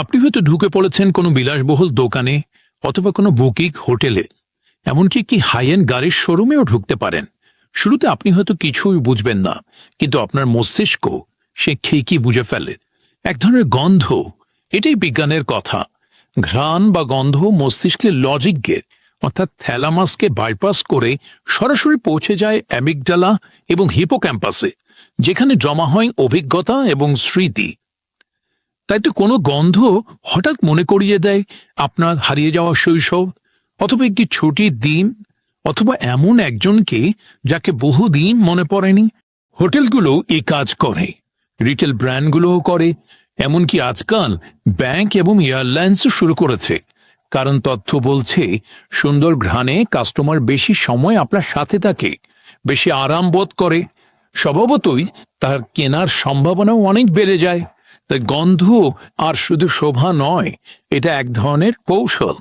আপনি হয়তো ঢুকে পড়েছেন কোনো বিলাসবহুল দোকানে অথবা কোনো বুকিং হোটেলে, এমনকি কি হাই এন্ড গাড়ির শোরুমেও ঢুকতে পারেন। শুরুতে আপনি হয়তো কিছুই বুঝবেন না, কিন্তু আপনার মস্তিষ্ক সে ঠিকই বুঝে ফেলে। এক ধরনের গন্ধ, এটাই বিজ্ঞানের কথা। ঘ্রাণ বা গন্ধ মস্তিষ্কের লজিককে অর্থাৎ থ্যালামাসকে বাইপাস করে সরাসরি পৌঁছে যায় অ্যামিকডালা এবং হিপোক্যাম্পাসে যেখানে জমা হয় অভিজ্ঞতা এবং স্মৃতি। তাই তো কোনো গন্ধ হঠাৎ মনে করিয়ে দেয় আপনার হারিয়ে যাওয়া শৈশব, অথবা একটি ছুটির দিন, অথবা এমন একজনকে যাকে বহুদিন মনে পড়েনি। হোটেলগুলো এই কাজ করে, রিটেল ব্র্যান্ডগুলোও করে, এমনকি আজকাল ব্যাংক এবং এয়ারলাইন্সও শুরু করেছে। কারণ তথ্য বলছে, সুন্দর ঘ্রাণে কাস্টমার বেশি সময় আপনার সাথে থাকে, বেশি আরাম বোধ করে। স্বভাবতই তার কেনার সম্ভাবনাও অনেক বেড়ে যায়। তাই গন্ধ আর শুধু শোভা নয় এটা এক ধরনের কৌশল।